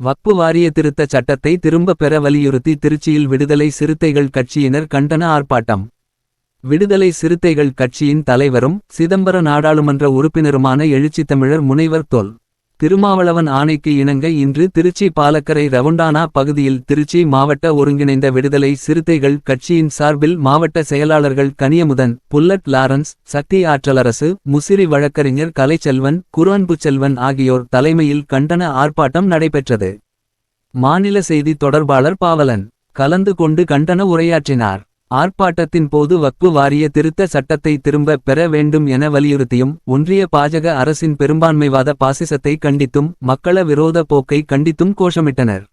வக்பு வாரிய திருத்த சட்டத்தை திரும்ப பெற வலியுறுத்தி திருச்சியில் விடுதலை சிறுத்தைகள் கட்சியினர் கண்டன ஆர்ப்பாட்டம். விடுதலை சிறுத்தைகள் கட்சியின் தலைவரும் சிதம்பர நாடாளுமன்ற உறுப்பினருமான எழுச்சித்தமிழர் முனைவர் தொல். திருமாவளவன் ஆணைக்கு இணங்க இன்று திருச்சி பாலக்கரை ரவுண்டானா பகுதியில் திருச்சி மாவட்ட ஒருங்கிணைந்த விடுதலை சிறுத்தைகள் கட்சியின் சார்பில் மாவட்ட செயலாளர்கள் கனியமுதன் புல்லட் லாரன்ஸ் சக்தி ஆற்றலரசு முசிறி வழக்கறிஞர் கலைச்செல்வன் குர்ஆன்புச்செல்வன் ஆகியோர் தலைமையில் கண்டன ஆர்ப்பாட்டம் நடைபெற்றது. மாநில செய்தி தொடர்பாளர் பாவலன் கலந்து கொண்டு கண்டன உரையாற்றினார். ஆர்ப்பாட்டத்தின் போது வக்பு வாரிய திருத்த சட்டத்தை திரும்ப பெற வேண்டும் என வலியுறுத்தியும் ஒன்றிய பாஜக அரசின் பெரும்பான்மைவாத பாசிசத்தை கண்டித்தும் மக்கள விரோத போக்கை கண்டித்தும் கோஷமிட்டனர்.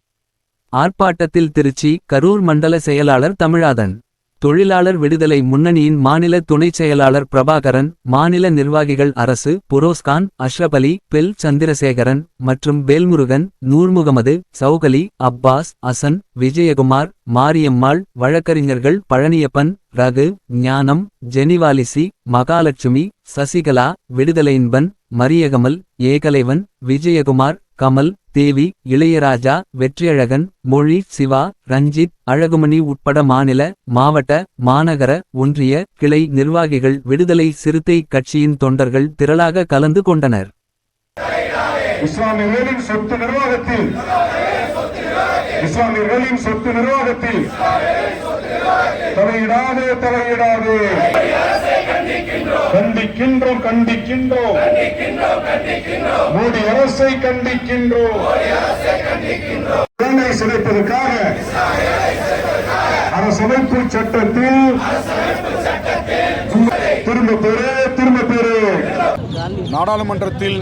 ஆர்ப்பாட்டத்தில் திருச்சி கரூர் மண்டல செயலாளர் தமிழாதன். தொழிலாளர் விடுதலை முன்னணியின் மாநில துணைச் செயலாளர் பிரபாகரன் மாநில நிர்வாகிகள் அரசு புரோஸ்கான் அஷ்ரபலி பெல் சந்திரசேகரன் மற்றும் வேல்முருகன் நூர்முகமது சௌகலி அப்பாஸ் அசன் விஜயகுமார் மாரியம்மாள் வழக்கறிஞர்கள் பழனியப்பன் ரகு ஞானம் ஜெனிவாலிசி மகாலட்சுமி சசிகலா விடுதலையின்பன் மரியகமல் ஏகலைவன் விஜயகுமார் கமல் தேவி இளையராஜா வெற்றியழகன் மொழி சிவா ரஞ்சித் அழகுமணி உட்பட மாநில மாவட்ட மாநகர ஒன்றிய கிளை நிர்வாகிகள் விடுதலை சிறுத்தை கட்சியின் தொண்டர்கள் திரளாக கலந்து கொண்டனர். இஸ்லாமியர்களின் சொத்து நிர்வாகத்தில். இஸ்லாமியர்களின் சொத்து நிர்வாகத்தில். தலையிடாது தலையிடாது. கண்டிக்கின்றோம். கண்டிக்கின்றோம் மோடி அரசை கண்டிக்கின்றோம். சிதைப்பதற்காக அரசமைப்பு சட்டத்தில் திரும்ப பெறு திரும்ப பெறு. நாடாளுமன்றத்தில்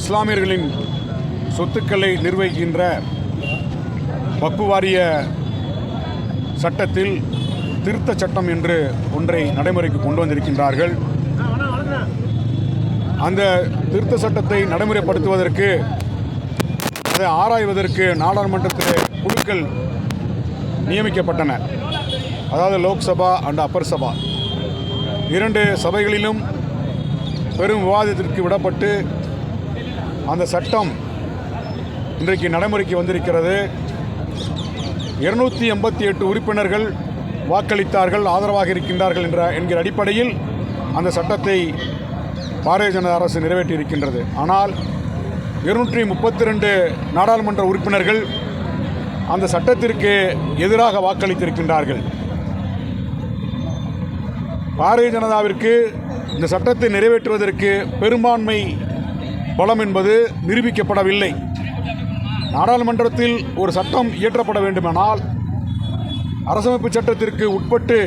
இஸ்லாமியர்களின் சொத்துக்களை நிர்வகிக்கின்ற வக்பு வாரிய சட்டத்தில் திருத்த சட்டம் என்று ஒன்றை நடைமுறைக்கு கொண்டு வந்திருக்கின்றார்கள். அந்த திருத்த சட்டத்தை நடைமுறைப்படுத்துவதற்கு அதை ஆராய்வதற்கு நாடாளுமன்றத்தில் குழுக்கள் நியமிக்கப்பட்டன. அதாவது லோக்சபா அண்ட் அப்பர் சபா. இரண்டு சபைகளிலும் பெரும் விவாதத்திற்கு விடப்பட்டு அந்த சட்டம் இன்றைக்கு நடைமுறைக்கு வந்திருக்கிறது. இருநூற்றி எண்பத்தி எட்டு உறுப்பினர்கள் வாக்களித்தார்கள் ஆதரவாக இருக்கின்றார்கள் என்ற என்கிற அடிப்படையில் அந்த சட்டத்தை பாரதிய ஜனதா அரசு நிறைவேற்றியிருக்கின்றது. ஆனால் இருநூற்றி முப்பத்தி ரெண்டு நாடாளுமன்ற உறுப்பினர்கள் அந்த சட்டத்திற்கு எதிராக வாக்களித்திருக்கின்றார்கள். பாரதிய ஜனதாவிற்கு இந்த சட்டத்தை நிறைவேற்றுவதற்கு பெரும்பான்மை பலம் என்பது நிரூபிக்கப்படவில்லை. நாடாளுமன்றத்தில் ஒரு சட்டம் இயற்றப்பட வேண்டுமானால் அரசமைப்பு சட்டத்திற்கு உட்பட்டு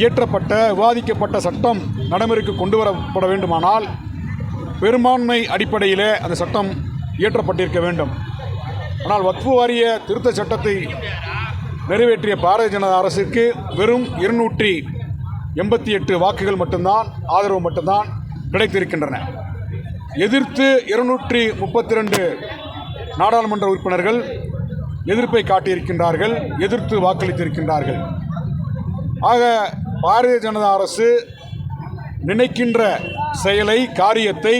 இயற்றப்பட்ட விவாதிக்கப்பட்ட சட்டம் நடைமுறைக்கு கொண்டு வரப்பட வேண்டுமானால் பெரும்பான்மை அடிப்படையிலே அந்த சட்டம் இயற்றப்பட்டிருக்க வேண்டும். ஆனால் வக்ஃபு வாரிய திருத்த சட்டத்தை நிறைவேற்றிய பாரதிய ஜனதா அரசுக்கு வெறும் இருநூற்றி எண்பத்தி எட்டு வாக்குகள் மட்டும்தான் ஆதரவு மட்டும்தான் கிடைத்திருக்கின்றன. எதிர்த்து இருநூற்றி முப்பத்தி ரெண்டு நாடாளுமன்ற உறுப்பினர்கள் எதிர்ப்பை காட்டியிருக்கின்றார்கள் எதிர்த்து வாக்களித்திருக்கின்றார்கள். ஆக பாரதிய ஜனதா அரசு நினைக்கின்ற செயலை காரியத்தை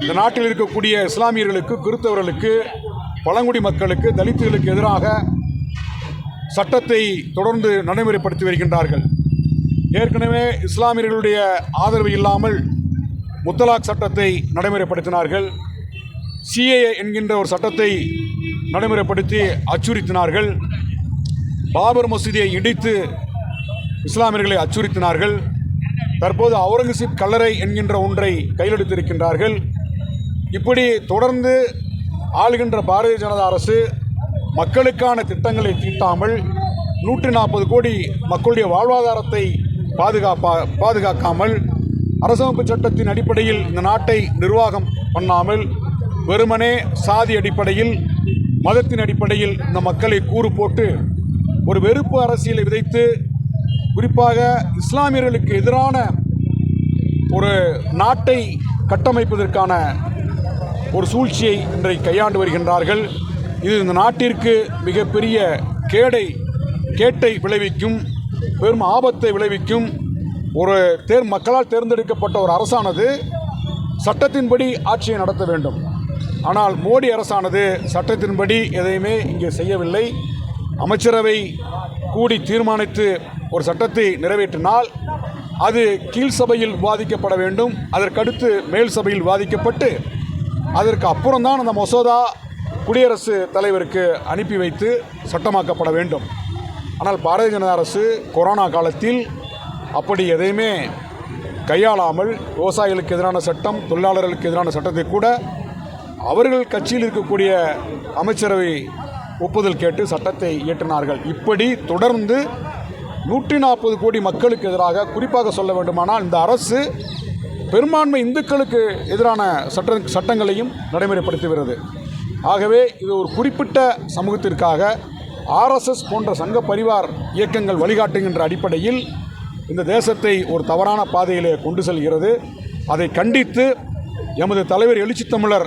இந்த நாட்டில் இருக்கக்கூடிய இஸ்லாமியர்களுக்கு கிறிஸ்தவர்களுக்கு பழங்குடி மக்களுக்கு தலித்துகளுக்கு எதிராக சட்டத்தை தொடர்ந்து நடைமுறைப்படுத்தி வருகின்றார்கள். ஏற்கனவே இஸ்லாமியர்களுடைய ஆதரவு இல்லாமல் முத்தலாக் சட்டத்தை நடைமுறைப்படுத்தினார்கள். சிஏஏ என்கின்ற ஒரு சட்டத்தை நடைமுறைப்படுத்தி அச்சுறுத்தினார்கள். பாபர் மசூதியை இடித்து இஸ்லாமியர்களை அச்சுறுத்தினார்கள். தற்போது அவுரங்கசீப் கல்லறை என்கின்ற ஒன்றை கையெழுத்திருக்கின்றார்கள். இப்படி தொடர்ந்து ஆளுகின்ற பாரதிய ஜனதா அரசு மக்களுக்கான திட்டங்களை தீட்டாமல் நூற்றி நாற்பது கோடி மக்களுடைய வாழ்வாதாரத்தை பாதுகாப்பா பாதுகாக்காமல் அரசமைப்பு சட்டத்தின் அடிப்படையில் இந்த நாட்டை நிர்வாகம் பண்ணாமல் வெறுமனே சாதி அடிப்படையில் மதத்தின் அடிப்படையில் இந்த மக்களை கூறு போட்டு ஒரு வெறுப்பு அரசியலை விதைத்து குறிப்பாக இஸ்லாமியர்களுக்கு எதிரான ஒரு நாட்டை கட்டமைப்பதற்கான ஒரு சூழ்ச்சியை இன்றைக்கு கையாண்டு வருகின்றார்கள். இது இந்த நாட்டிற்கு மிகப்பெரிய கேடை கேட்டை விளைவிக்கும் பெரும் ஆபத்தை விளைவிக்கும் ஒரு தேர் மக்களால் தேர்ந்தெடுக்கப்பட்ட ஒரு அரசானது சட்டத்தின்படி ஆட்சியை நடத்த வேண்டும். ஆனால் மோடி அரசானது சட்டத்தின்படி எதையுமே இங்கே செய்யவில்லை. அமைச்சரவை கூடி தீர்மானித்து ஒரு சட்டத்தை நிறைவேற்றினால் அது கீழ் சபையில் விவாதிக்கப்பட வேண்டும். அதற்கடுத்து மேல் சபையில் விவாதிக்கப்பட்டு அதற்கு அப்புறம்தான் அந்த மசோதா குடியரசு தலைவருக்கு அனுப்பி வைத்து சட்டமாக்கப்பட வேண்டும். ஆனால் பாரதிய ஜனதா அரசு கொரோனா காலத்தில் அப்படி எதையுமே கையாளாமல் விவசாயிகளுக்கு எதிரான சட்டம் தொழிலாளர்களுக்கு எதிரான சட்டத்தை கூட அவர்கள் கட்சியில் இருக்கக்கூடிய அமைச்சரவை ஒப்புதல் கேட்டு சட்டத்தை இயற்றினார்கள். இப்படி தொடர்ந்து நூற்றி நாற்பது கோடி மக்களுக்கு எதிராக குறிப்பாக சொல்ல வேண்டுமானால் இந்த அரசு பெரும்பான்மை இந்துக்களுக்கு எதிரான சட்ட சட்டங்களையும் நடைமுறைப்படுத்துகிறது. ஆகவே இது ஒரு குறிப்பிட்ட சமூகத்திற்காக ஆர்எஸ்எஸ் போன்ற சங்க பரிவார் இயக்கங்கள் வழிகாட்டுகின்ற அடிப்படையில் இந்த தேசத்தை ஒரு தவறான பாதையிலே கொண்டு செல்கிறது. அதை கண்டித்து எமது தலைவர் எழுச்சி தமிழர்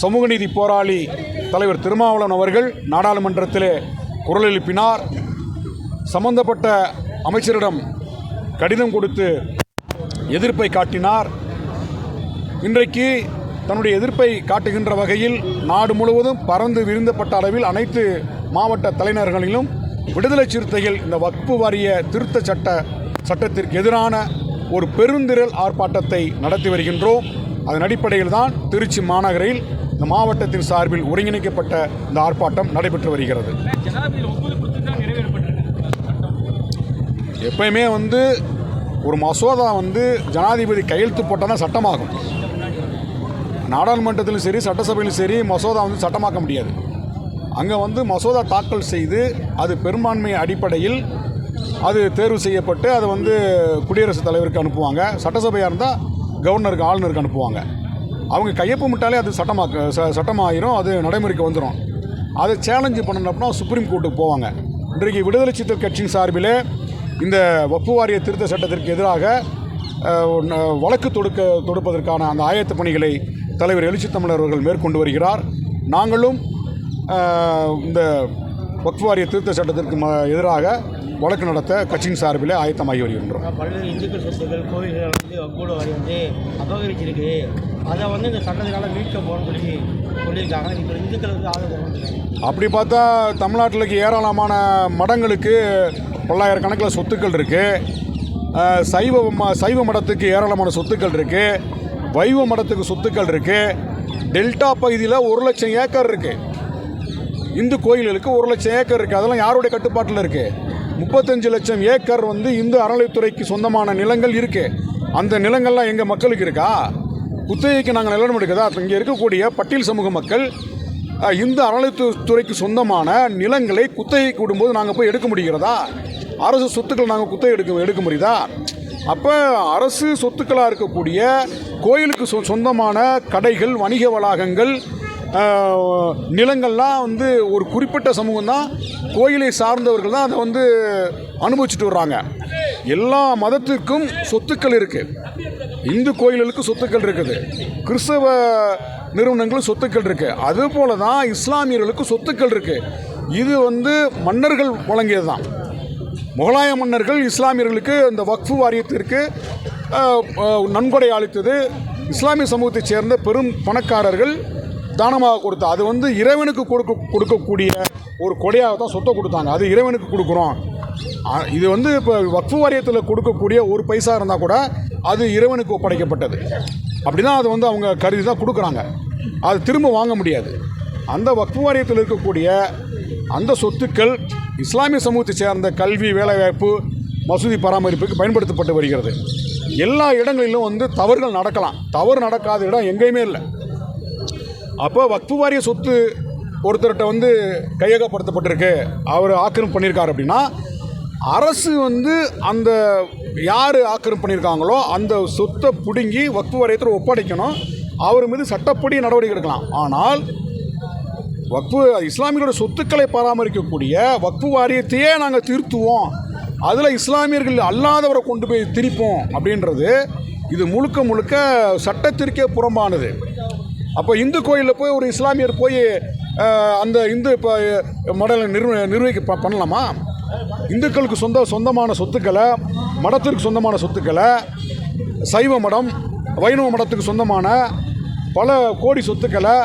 சமூக நீதி போராளி தலைவர் திருமாவளவன் அவர்கள் நாடாளுமன்றத்திலே குரல் எழுப்பினார். சம்பந்தப்பட்ட அமைச்சரிடம் கடிதம் கொடுத்து எதிர்ப்பை காட்டினார். இன்றைக்கு தன்னுடைய எதிர்ப்பை காட்டுகின்ற வகையில் நாடு முழுவதும் பறந்து விரிந்தப்பட்ட அளவில் அனைத்து மாவட்ட தலைநகர்களிலும் விடுதலை சிறுத்தைகள் இந்த வக்பு வாரிய திருத்த சட்ட சட்டத்திற்கு எதிரான ஒரு பெருந்திரல் ஆர்ப்பாட்டத்தை நடத்தி வருகின்றோம். அதன் அடிப்படையில் தான் திருச்சி மாநகரில் இந்த மாவட்டத்தின் சார்பில் ஒருங்கிணைக்கப்பட்ட இந்த ஆர்ப்பாட்டம் நடைபெற்று வருகிறது. எப்பயுமே வந்து ஒரு மசோதா வந்து ஜனாதிபதி கையெழுத்து போட்டால் தான் சட்டமாகும். நாடாளுமன்றத்திலும் சரி சட்டசபையிலும் சரி மசோதா வந்து சட்டமாக்க முடியாது. அங்கே வந்து மசோதா தாக்கல் செய்து அது பெரும்பான்மை அடிப்படையில் அது தேர்வு செய்யப்பட்டு அதை வந்து குடியரசுத் தலைவருக்கு அனுப்புவாங்க. சட்டசபையாக இருந்தால் கவர்னருக்கு ஆளுநருக்கு அனுப்புவாங்க. அவங்க கையொப்பமிட்டாலே அது சட்டமாக ச சட்டமாயிரும் அது நடைமுறைக்கு வந்துடும் அதை சேலஞ்சு பண்ணணும்னா சுப்ரீம் கோர்ட்டுக்கு போவாங்க. இன்றைக்கு விடுதலை சிறுத்தை கட்சியின் சார்பிலே இந்த வப்பு வாரிய திருத்த சட்டத்திற்கு எதிராக வழக்கு தொடுக்க தொடுப்பதற்கான அந்த ஆயத்த பணிகளை தலைவர் எழுச்சி தமிழர் அவர்கள் மேற்கொண்டு வருகிறார். நாங்களும் இந்த வக்ஃபு வாரிய திருத்த சட்டத்திற்கு ம எதிராக வழக்கு நடத்த கட்சியின் சார்பிலே ஆயத்தமாகி வருகின்றோம். பல்வேறு இந்துக்கள் சொத்துக்கள் கோவில்கள் வந்து வரி வந்து அபகரிச்சிருக்கு. அதை வந்து இந்த சட்டத்தினால மீட்க போகணும்னு சொல்லி சொல்லியிருக்காங்க. இப்போ இந்துக்கள் வந்து ஆதரவு அப்படி பார்த்தா தமிழ்நாட்டில் இருக்க ஏராளமான மடங்களுக்கு பல்லாயிரக்கணக்கில் சொத்துக்கள் இருக்குது சைவ சைவ மடத்துக்கு ஏராளமான சொத்துக்கள் இருக்குது வைவ மடத்துக்கு சொத்துக்கள் இருக்குது டெல்டா பகுதியில் ஒரு லட்சம் ஏக்கர் இருக்குது இந்து கோயில்களுக்கு ஒரு லட்சம் ஏக்கர் இருக்குது அதெல்லாம் யாருடைய கட்டுப்பாட்டில் இருக்குது முப்பத்தஞ்சு லட்சம் ஏக்கர் வந்து இந்து அறநிலைத்துறைக்கு சொந்தமான நிலங்கள் இருக்குது அந்த நிலங்கள்லாம் எங்கள் மக்களுக்கு இருக்கா? குத்தகைக்கு நாங்கள் நிலம் எடுக்குதா இங்கே இருக்கக்கூடிய பட்டியல் சமூக மக்கள் இந்து அறநிலைத்துறைக்கு சொந்தமான நிலங்களை குத்தகைக்கு விடும்போது நாங்கள் போய் எடுக்க முடிகிறதா? அரசு சொத்துக்கள் நாங்கள் குத்தகை எடுக்க எடுக்க முடியுதா? அப்போ அரசு சொத்துக்களாக இருக்கக்கூடிய கோயிலுக்கு சொ சொந்தமான கடைகள் வணிக வளாகங்கள் நிலங்கள்லாம் வந்து ஒரு குறிப்பிட்ட சமூகம் தான் கோயிலை சார்ந்தவர்கள் தான் அதை வந்து அனுபவிச்சுட்டு வர்றாங்க. எல்லா மதத்திற்கும் சொத்துக்கள் இருக்குது இந்து கோயில்களுக்கு சொத்துக்கள் இருக்குது. கிறிஸ்தவ நிறுவனங்களும் சொத்துக்கள் இருக்குது அது போல தான் இஸ்லாமியர்களுக்கு சொத்துக்கள் இருக்குது இது வந்து மன்னர்கள் வழங்கியது தான் முகலாய மன்னர்கள் இஸ்லாமியர்களுக்கு இந்த வக்ஃபு வாரியத்திற்கு நன்கொடை அளித்தது. இஸ்லாமிய சமூகத்தைச் சேர்ந்த பெரும் பணக்காரர்கள் தானமாக கொடுத்தா அது வந்து இறைவனுக்கு கொடுக்க கொடுக்கக்கூடிய ஒரு கொடையாக தான் சொத்தை கொடுத்தாங்க. அது இறைவனுக்கு கொடுக்குறோம். இது வந்து இப்போ வக்ஃபு வாரியத்தில் கொடுக்கக்கூடிய ஒரு பைசா இருந்தால் கூட அது இறைவனுக்கு ஒப்படைக்கப்பட்டது. அப்படி தான் அது வந்து அவங்க கருதி தான் கொடுக்குறாங்க. அது திரும்ப வாங்க முடியாது. அந்த வக்ஃபு வாரியத்தில் இருக்கக்கூடிய அந்த சொத்துக்கள் இஸ்லாமிய சமூகத்தை சேர்ந்த கல்வி வேலைவாய்ப்பு மசூதி பராமரிப்புக்கு பயன்படுத்தப்பட்டு வருகிறது. எல்லா இடங்களிலும் வந்து தவறுகள் நடக்கலாம். தவறு நடக்காத இடம் எங்கேயுமே இல்லை. அப்போ வக்ஃபு வாரிய சொத்து ஒருத்தர்கிட்ட வந்து கையகப்படுத்தப்பட்டிருக்கு. அவர் ஆக்கிரமிப்பு பண்ணியிருக்காரு அப்படின்னா அரசு வந்து அந்த யார் ஆக்கிரமிப்பு பண்ணியிருக்காங்களோ அந்த சொத்தை பிடுங்கி வக்ஃபு வாரியத்தில் ஒப்படைக்கணும். அவர் மீது சட்டப்படி நடவடிக்கை எடுக்கலாம். ஆனால் வக்ஃபு இஸ்லாமியர்களோட சொத்துக்களை பராமரிக்கக்கூடிய வக்ஃபு வாரியத்தையே நாங்கள் திருத்துவோம். அதில் இஸ்லாமியர்கள் அல்லாதவரை கொண்டு போய் திரிப்போம் அப்படின்றது இது முழுக்க முழுக்க சட்டத்திற்கே புறம்பானது. அப்போ இந்து கோயிலில் போய் ஒரு இஸ்லாமியர் போய் அந்த இந்து இப்போ மடலை நிர்வ நிர்வகிக்க பண்ணலாமா? இந்துக்களுக்கு சொந்த சொந்தமான சொத்துக்களை மடத்திற்கு சொந்தமான சொத்துக்களை சைவ மடம் வைணவ மடத்துக்கு சொந்தமான பல கோடி சொத்துக்களை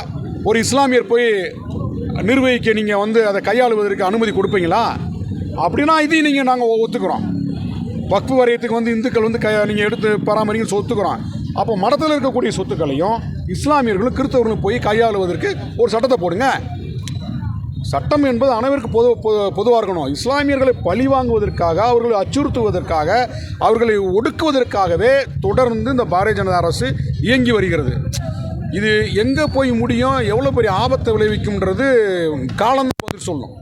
ஒரு இஸ்லாமியர் போய் நிர்வகிக்க நீங்கள் வந்து அதை கையாளுவதற்கு அனுமதி கொடுப்பீங்களா? அப்படின்னா இதையும் நீங்கள் நாங்கள் ஒத்துக்கிறோம். வக்ஃபு வாரியத்துக்கு வந்து இந்துக்கள் வந்து க நீங்கள் எடுத்து பராமரிக்க ஒத்துக்கிறோம் அப்போ மடத்தில் இருக்கக்கூடிய சொத்துக்களையும் இஸ்லாமியர்களும் கிறிஸ்தவர்களும் போய் கையாளுவதற்கு ஒரு சட்டத்தை போடுங்க. சட்டம் என்பது அனைவருக்கும் பொது பொது- பொதுவாக இருக்கணும். இஸ்லாமியர்களை பழி வாங்குவதற்காக அவர்களை அச்சுறுத்துவதற்காக அவர்களை ஒடுக்குவதற்காகவே தொடர்ந்து இந்த பாரதிய ஜனதா அரசு இயங்கி வருகிறது. இது எங்கே போய் முடியும் எவ்வளோ பெரிய ஆபத்தை விளைவிக்கும்ன்றது காலம் பதில் சொல்லும்.